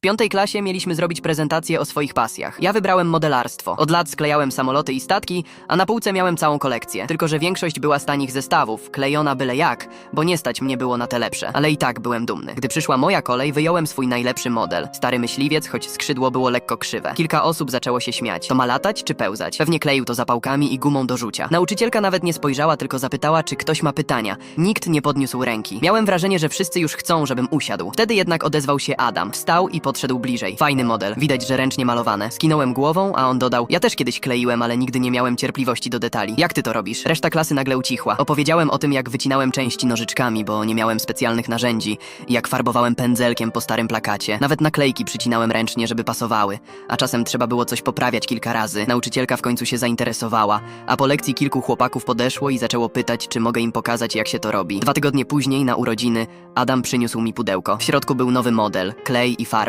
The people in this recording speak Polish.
W piątej klasie mieliśmy zrobić prezentację o swoich pasjach. Ja wybrałem modelarstwo. Od lat sklejałem samoloty i statki, a na półce miałem całą kolekcję. Tylko, że większość była z tanich zestawów, klejona byle jak, bo nie stać mnie było na te lepsze. Ale i tak byłem dumny. Gdy przyszła moja kolej, wyjąłem swój najlepszy model. Stary myśliwiec, choć skrzydło było lekko krzywe. Kilka osób zaczęło się śmiać. To ma latać czy pełzać? Pewnie kleił to zapałkami i gumą do rzucia. Nauczycielka nawet nie spojrzała, tylko zapytała, czy ktoś ma pytania. Nikt nie podniósł ręki. Miałem wrażenie, że wszyscy już chcą, żebym usiadł. Wtedy jednak odezwał się Adam. Wstał i podszedł bliżej. Fajny model. Widać, że ręcznie malowane. Skinąłem głową, a on dodał: Ja też kiedyś kleiłem, ale nigdy nie miałem cierpliwości do detali. Jak ty to robisz? Reszta klasy nagle ucichła. Opowiedziałem o tym, jak wycinałem części nożyczkami, bo nie miałem specjalnych narzędzi, jak farbowałem pędzelkiem po starym plakacie. Nawet naklejki przycinałem ręcznie, żeby pasowały, a czasem trzeba było coś poprawiać kilka razy. Nauczycielka w końcu się zainteresowała, a po lekcji kilku chłopaków podeszło i zaczęło pytać, czy mogę im pokazać, jak się to robi. Dwa tygodnie później, na urodziny, Adam przyniósł mi pudełko. W środku był nowy model, klej i farby.